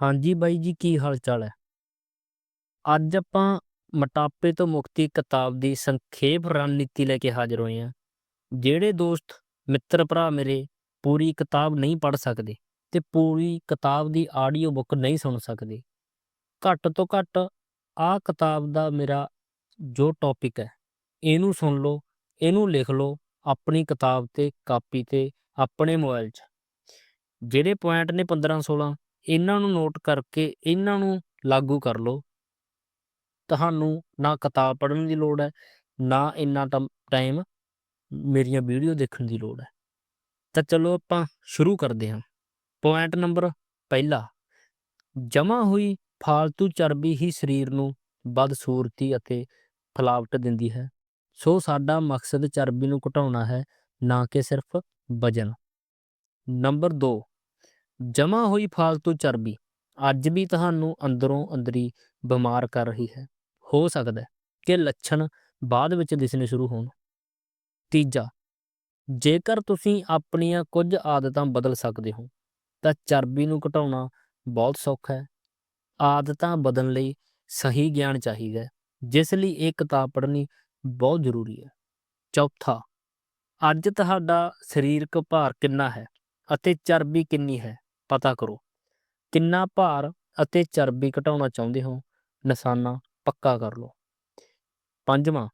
ਹਾਂਜੀ ਬਾਈ ਜੀ, ਕੀ ਹਾਲ ਚਾਲ ਹੈ? ਅੱਜ ਆਪਾਂ ਮੋਟਾਪੇ ਤੋਂ ਮੁਕਤੀ ਕਿਤਾਬ ਦੀ ਸੰਖੇਪ ਰਣਨੀਤੀ ਲੈ ਕੇ ਹਾਜ਼ਰ ਹੋਏ ਹਾਂ। ਜਿਹੜੇ ਦੋਸਤ, ਮਿੱਤਰ ਭਰਾ ਮੇਰੇ ਪੂਰੀ ਕਿਤਾਬ ਨਹੀਂ ਪੜ੍ਹ ਸਕਦੇ ਤੇ ਪੂਰੀ ਕਿਤਾਬ ਦੀ ਆਡੀਓ ਬੁੱਕ ਨਹੀਂ ਸੁਣ ਸਕਦੇ, ਘੱਟ ਤੋਂ ਘੱਟ ਆਹ ਕਿਤਾਬ ਦਾ ਮੇਰਾ ਜੋ ਟੌਪਿਕ ਹੈ, ਇਹਨੂੰ ਸੁਣ ਲਓ, ਇਹਨੂੰ ਲਿਖ ਲਓ, ਆਪਣੀ ਕਿਤਾਬ ਤੇ ਕਾਪੀ ਤੇ, ਆਪਣੇ ਮੋਬਾਈਲ 'ਚ। ਜਿਹੜੇ ਪੁਆਇੰਟ ਨੇ 15 16 ਇਹਨਾਂ ਨੂੰ ਨੋਟ ਕਰਕੇ ਇਹਨਾਂ ਨੂੰ ਲਾਗੂ ਕਰ ਲਓ। ਤੁਹਾਨੂੰ ਨਾ ਕਿਤਾਬ ਪੜ੍ਹਨ ਦੀ ਲੋੜ ਹੈ, ਨਾ ਇੰਨਾ ਟਾਈਮ ਮੇਰੀਆਂ ਵੀਡੀਓ ਦੇਖਣ ਦੀ ਲੋੜ ਹੈ। ਤਾਂ ਚਲੋ ਆਪਾਂ ਸ਼ੁਰੂ ਕਰਦੇ ਹਾਂ। ਪੁਆਇੰਟ ਨੰਬਰ ਪਹਿਲਾ ਜਮਾ ਹੋਈ ਫਾਲਤੂ ਚਰਬੀ ਹੀ ਸਰੀਰ ਨੂੰ ਬਦਸੂਰਤੀ ਅਤੇ ਫਲਾਵਟ ਦਿੰਦੀ ਹੈ। ਸੋ ਸਾਡਾ ਮਕਸਦ ਚਰਬੀ ਨੂੰ ਘਟਾਉਣਾ ਹੈ, ਨਾ ਕਿ ਸਿਰਫ ਵਜਨ। ਨੰਬਰ 2 ਜਮਾ ਹੋਈ ਫਾਲਤੂ ਚਰਬੀ ਅੱਜ ਵੀ ਤੁਹਾਨੂੰ ਅੰਦਰੋਂ ਅੰਦਰੀ ਬਿਮਾਰ ਕਰ ਰਹੀ ਹੈ। ਹੋ ਸਕਦਾ ਹੈ ਕਿ ਲੱਛਣ ਬਾਅਦ ਵਿੱਚ ਦਿਸਣੇ ਸ਼ੁਰੂ ਹੋਣ। ਤੀਜਾ, ਜੇਕਰ ਤੁਸੀਂ ਆਪਣੀਆਂ ਕੁਝ ਆਦਤਾਂ ਬਦਲ ਸਕਦੇ ਹੋ, ਤਾਂ ਚਰਬੀ ਨੂੰ ਘਟਾਉਣਾ ਬਹੁਤ ਸੌਖਾ ਹੈ। ਆਦਤਾਂ ਬਦਲਣ ਲਈ ਸਹੀ ਗਿਆਨ ਚਾਹੀਦਾ ਹੈ, ਜਿਸ ਲਈ ਇਹ ਕਿਤਾਬ ਪੜ੍ਹਨੀ ਬਹੁਤ ਜ਼ਰੂਰੀ ਹੈ। ਚੌਥਾ, ਅੱਜ ਤੁਹਾਡਾ ਸਰੀਰਕ ਭਾਰ ਕਿੰਨਾ ਹੈ ਅਤੇ ਚਰਬੀ ਕਿੰਨੀ ਹੈ? ਪਤਾ ਕਰੋ। ਕਿੰਨਾ ਭਾਰ ਅਤੇ ਚਰਬੀ ਘਟਾਉਣਾ ਚਾਹੁੰਦੇ ਹੋ? ਨਿਸ਼ਾਨਾ ਪੱਕਾ ਕਰ ਲਓ। ਪੰਜਵਾਂ,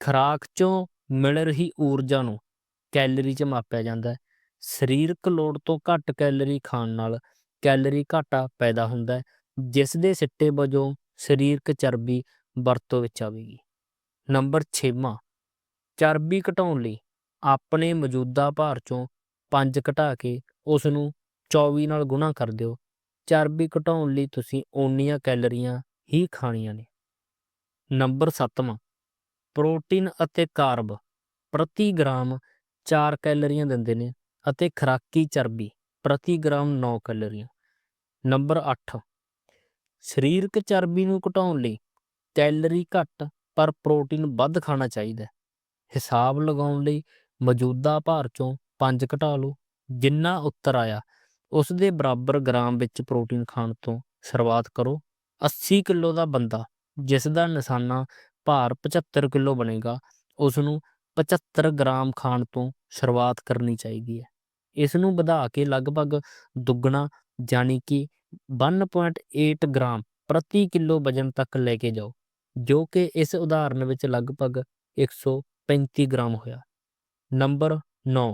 ਖਰਾਕ ਚੋਂ ਮਿਲ ਰਹੀ ਊਰਜਾ ਨੂੰ ਕੈਲਰੀ 'ਚ ਮਾਪਿਆ ਜਾਂਦਾ ਹੈ। ਸਰੀਰਕ ਲੋੜ ਤੋਂ ਘੱਟ ਕੈਲਰੀ ਖਾਣ ਨਾਲ ਕੈਲਰੀ ਘਾਟਾ ਪੈਦਾ ਹੁੰਦਾ ਹੈ, ਜਿਸ ਦੇ ਸਿੱਟੇ ਵਜੋਂ ਸਰੀਰਕ ਚਰਬੀ ਵਰਤੋਂ ਵਿੱਚ ਆਵੇਗੀ। ਨੰਬਰ 6ਵਾਂ ਚਰਬੀ ਘਟਾਉਣ ਲਈ ਆਪਣੇ ਮੌਜੂਦਾ ਭਾਰ ਚੋਂ 5 ਘਟਾ ਕੇ ਉਸ ਨੂੰ 24 ਨਾਲ ਗੁਣਾ ਕਰ ਦਿਓ। ਚਰਬੀ ਘਟਾਉਣ ਲਈ ਤੁਸੀਂ ਓਨੀਆਂ ਕੈਲਰੀਆਂ ਹੀ ਖਾਣੀਆਂ ਨੇ। ਨੰਬਰ 7ਵਾਂ ਪ੍ਰੋਟੀਨ ਅਤੇ ਕਾਰਬ ਪ੍ਰਤੀ ਗ੍ਰਾਮ 4 ਕੈਲਰੀਆਂ ਦਿੰਦੇ ਨੇ ਅਤੇ ਖਰਾਕੀ ਚਰਬੀ ਪ੍ਰਤੀ ਗ੍ਰਾਮ 9 ਕੈਲਰੀਆਂ। ਨੰਬਰ 8 ਸਰੀਰਕ ਚਰਬੀ ਨੂੰ ਘਟਾਉਣ ਲਈ ਕੈਲਰੀ ਘੱਟ ਪਰ ਪ੍ਰੋਟੀਨ ਵੱਧ ਖਾਣਾ ਚਾਹੀਦਾ ਹੈ। ਹਿਸਾਬ ਲਗਾਉਣ ਲਈ ਮੌਜੂਦਾ ਭਾਰ ਚੋਂ 5 ਘਟਾ ਲਓ, ਜਿੰਨਾ ਉੱਤਰ ਆਇਆ ਉਸ ਦੇ ਬਰਾਬਰ ਗ੍ਰਾਮ ਵਿੱਚ ਪ੍ਰੋਟੀਨ ਖਾਣ ਤੋਂ ਸ਼ੁਰੂਆਤ ਕਰੋ। 80 ਕਿਲੋ ਦਾ ਬੰਦਾ, ਜਿਸ ਦਾ ਨਿਸ਼ਾਨਾ ਭਾਰ 75 ਕਿਲੋ ਬਣੇਗਾ ਉਸ ਨੂੰ 75 ਗ੍ਰਾਮ ਖਾਣ ਤੋਂ ਸ਼ੁਰੂਆਤ ਕਰਨੀ ਚਾਹੀਦੀ ਹੈ। ਇਸ ਨੂੰ ਵਧਾ ਕੇ ਲਗਭਗ ਦੁੱਗਣਾ ਯਾਨੀ ਕਿ 1.8 ਗ੍ਰਾਮ ਪ੍ਰਤੀ ਕਿਲੋ ਵਜਨ ਤੱਕ ਲੈ ਕੇ ਜਾਓ, ਜੋ ਕਿ ਇਸ ਉਦਾਹਰਨ ਵਿੱਚ ਲਗਭਗ 135 ਗ੍ਰਾਮ ਹੋਇਆ। ਨੰਬਰ 9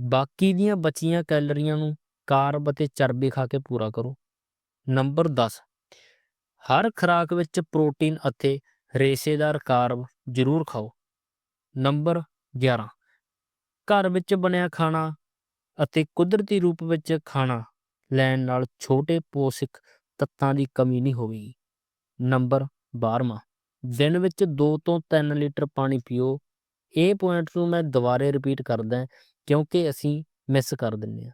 ਬਾਕੀ ਦੀਆਂ ਬਚੀਆਂ ਕੈਲਰੀਆਂ ਨੂੰ ਕਾਰਬ ਅਤੇ ਚਰਬੀ ਖਾ ਕੇ ਪੂਰਾ ਕਰੋ। ਨੰਬਰ 10 ਹਰ ਖੁਰਾਕ ਵਿੱਚ ਪ੍ਰੋਟੀਨ ਅਤੇ ਰੇਸ਼ੇਦਾਰ ਕਾਰਬ ਜ਼ਰੂਰ ਖਾਓ। ਨੰਬਰ 11 ਘਰ ਵਿੱਚ ਬਣਿਆ ਖਾਣਾ ਅਤੇ ਕੁਦਰਤੀ ਰੂਪ ਵਿੱਚ ਖਾਣਾ ਲੈਣ ਨਾਲ ਛੋਟੇ ਪੋਸ਼ਕ ਤੱਤਾਂ ਦੀ ਕਮੀ ਨਹੀਂ ਹੋਵੇਗੀ। ਨੰਬਰ 12ਵਾਂ ਦਿਨ ਵਿੱਚ 2 ਤੋਂ 3 ਲੀਟਰ ਪਾਣੀ ਪੀਓ। ਇਹ ਪੁਆਇੰਟ ਨੂੰ ਮੈਂ ਦੁਬਾਰੇ ਰਿਪੀਟ ਕਰਦਾ ਕਿਉਂਕਿ ਅਸੀਂ ਮਿਸ ਕਰ ਦਿੰਦੇ ਹਾਂ।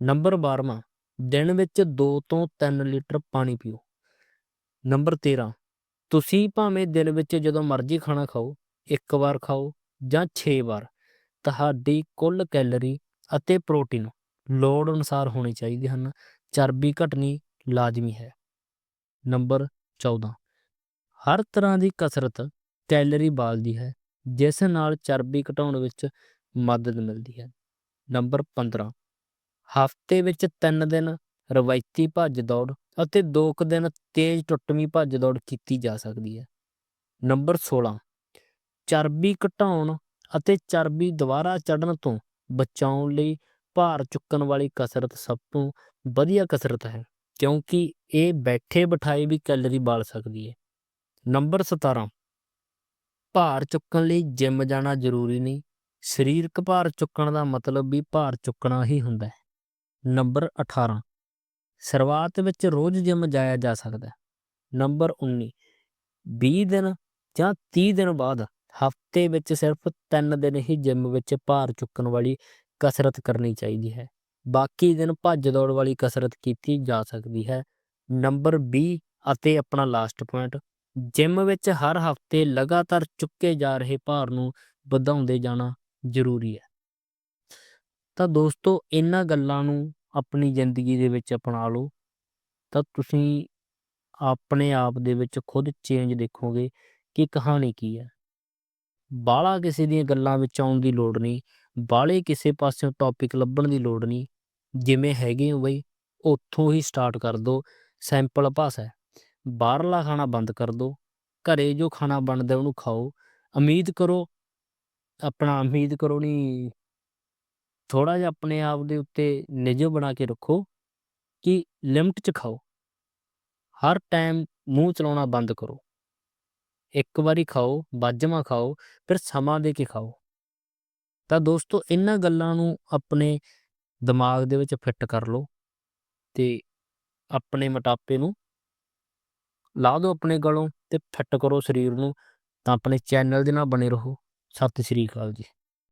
ਨੰਬਰ 12ਵਾਂ ਦਿਨ ਵਿੱਚ 2 ਤੋਂ 3 ਲੀਟਰ ਪਾਣੀ ਪੀਓ। ਨੰਬਰ 13 ਤੁਸੀਂ ਭਾਵੇਂ ਦਿਨ ਵਿੱਚ ਜਦੋਂ ਮਰਜ਼ੀ ਖਾਣਾ ਖਾਓ, ਇੱਕ ਵਾਰ ਖਾਓ ਜਾਂ 6 ਵਾਰ, ਤੁਹਾਡੀ ਕੁੱਲ ਕੈਲਰੀ ਅਤੇ ਪ੍ਰੋਟੀਨ ਲੋੜ ਅਨੁਸਾਰ ਹੋਣੇ ਚਾਹੀਦੇ ਹਨ। ਚਰਬੀ ਘਟਣੀ ਲਾਜ਼ਮੀ ਹੈ। ਨੰਬਰ 14 ਹਰ ਤਰ੍ਹਾਂ ਦੀ ਕਸਰਤ ਕੈਲਰੀ ਬਾਲਦੀ ਹੈ, ਜਿਸ ਨਾਲ ਚਰਬੀ ਘਟਾਉਣ ਵਿੱਚ ਮਦਦ ਮਿਲਦੀ ਹੈ। ਨੰਬਰ 15 ਹਫ਼ਤੇ ਵਿੱਚ 3 ਦਿਨ ਰਵਾਇਤੀ ਭੱਜ ਦੌੜ ਅਤੇ 2 ਕੁ ਦਿਨ ਤੇਜ਼ ਟੁੱਟਵੀਂ ਭੱਜ ਦੌੜ ਕੀਤੀ ਜਾ ਸਕਦੀ ਹੈ। ਨੰਬਰ 16 ਚਰਬੀ ਘਟਾਉਣ ਅਤੇ ਚਰਬੀ ਦੁਬਾਰਾ ਚੜਨ ਤੋਂ ਬਚਾਉਣ ਲਈ ਭਾਰ ਚੁੱਕਣ ਵਾਲੀ ਕਸਰਤ ਸਭ ਤੋਂ ਵਧੀਆ ਕਸਰਤ ਹੈ, ਕਿਉਂਕਿ ਇਹ ਬੈਠੇ ਬਿਠਾਏ ਵੀ ਕੈਲਰੀ ਬਾਲ ਸਕਦੀ ਹੈ। ਨੰਬਰ 17 ਭਾਰ ਚੁੱਕਣ ਲਈ ਜਿਮ ਜਾਣਾ ਜ਼ਰੂਰੀ ਨਹੀਂ, ਸਰੀਰਕ ਭਾਰ ਚੁੱਕਣ ਦਾ ਮਤਲਬ ਵੀ ਭਾਰ ਚੁੱਕਣਾ ਹੀ ਹੁੰਦਾ ਹੈ। ਨੰਬਰ 18 ਸ਼ੁਰੂਆਤ ਵਿੱਚ ਰੋਜ਼ ਜਿਮ ਜਾਇਆ ਜਾ ਸਕਦਾ ਹੈ। ਨੰਬਰ 19 20 ਦਿਨ ਜਾਂ 30 ਦਿਨ ਬਾਅਦ ਹਫ਼ਤੇ ਵਿੱਚ ਸਿਰਫ 3 ਦਿਨ ਹੀ ਜਿਮ ਵਿੱਚ ਭਾਰ ਚੁੱਕਣ ਵਾਲੀ ਕਸਰਤ ਕਰਨੀ ਚਾਹੀਦੀ ਹੈ। ਬਾਕੀ ਦਿਨ ਭੱਜ ਦੌੜ ਵਾਲੀ ਕਸਰਤ ਕੀਤੀ ਜਾ ਸਕਦੀ ਹੈ। ਨੰਬਰ 20 ਅਤੇ ਆਪਣਾ ਲਾਸਟ ਪੁਆਇੰਟ ਜਿਮ ਵਿੱਚ ਹਰ ਹਫ਼ਤੇ ਲਗਾਤਾਰ ਚੁੱਕੇ ਜਾ ਰਹੇ ਭਾਰ ਨੂੰ ਵਧਾਉਂਦੇ ਜਾਣਾ ਜ਼ਰੂਰੀ ਹੈ। ਤਾਂ ਦੋਸਤੋ, ਇਹਨਾਂ ਗੱਲਾਂ ਨੂੰ ਆਪਣੀ ਜ਼ਿੰਦਗੀ ਦੇ ਵਿੱਚ ਅਪਣਾ ਲਓ। ਤਾਂ ਤੁਸੀਂ ਆਪਣੇ ਆਪ ਦੇ ਵਿੱਚ ਖੁਦ ਚੇਂਜ ਦੇਖੋਗੇ ਕਿ ਕਹਾਣੀ ਕੀ ਹੈ। ਬਾਹਲਾ ਕਿਸੇ ਦੀਆਂ ਗੱਲਾਂ ਵਿੱਚ ਆਉਣ ਦੀ ਲੋੜ ਨਹੀਂ, ਬਾਹਲੇ ਕਿਸੇ ਪਾਸਿਓਂ ਟੌਪਿਕ ਲੱਭਣ ਦੀ ਲੋੜ ਨਹੀਂ। ਜਿਵੇਂ ਹੈਗੇ ਹੋ ਬਈ, ਉੱਥੋਂ ਹੀ ਸਟਾਰਟ ਕਰ ਦਿਓ ਸੈਂਪਲ ਭਾਸ਼ਾ ਬਾਹਰਲਾ ਖਾਣਾ ਬੰਦ ਕਰ ਦਿਓ ਘਰੇ ਜੋ ਖਾਣਾ ਬਣਦਾ ਉਹਨੂੰ ਖਾਓ। ਉਮੀਦ ਕਰੋ, ਆਪਣਾ ਉਮੀਦ ਕਰੋ ਨਹੀਂ ਥੋੜਾ ਜਿਹਾ ਆਪਣੇ ਆਪ ਦੇ ਉੱਤੇ ਨਿਯਮ ਬਣਾ ਕੇ ਰੱਖੋ ਕਿ ਲਿਮਟ 'ਚ ਖਾਓ। ਹਰ ਟਾਈਮ ਮੂੰਹ ਚਲਾਉਣਾ ਬੰਦ ਕਰੋ। ਇੱਕ ਵਾਰੀ ਖਾਓ, ਬਾਜਮਾ ਖਾਓ, ਫਿਰ ਸਮਾਂ ਦੇ ਕੇ ਖਾਓ। ਤਾਂ ਦੋਸਤੋ, ਇਹਨਾਂ ਗੱਲਾਂ ਨੂੰ ਆਪਣੇ ਦਿਮਾਗ ਦੇ ਵਿੱਚ ਫਿੱਟ ਕਰ ਲਓ ਤੇ ਆਪਣੇ ਮੋਟਾਪੇ ਨੂੰ ਲਾ ਦਿਓ ਆਪਣੇ ਗਲੋਂ ਤੇ ਫਿੱਟ ਕਰੋ ਸਰੀਰ ਨੂੰ। ਤਾਂ ਆਪਣੇ ਚੈਨਲ ਦੇ ਨਾਲ ਬਣੇ ਰਹੋ। ਸਤਿ ਸ੍ਰੀ ਅਕਾਲ ਜੀ।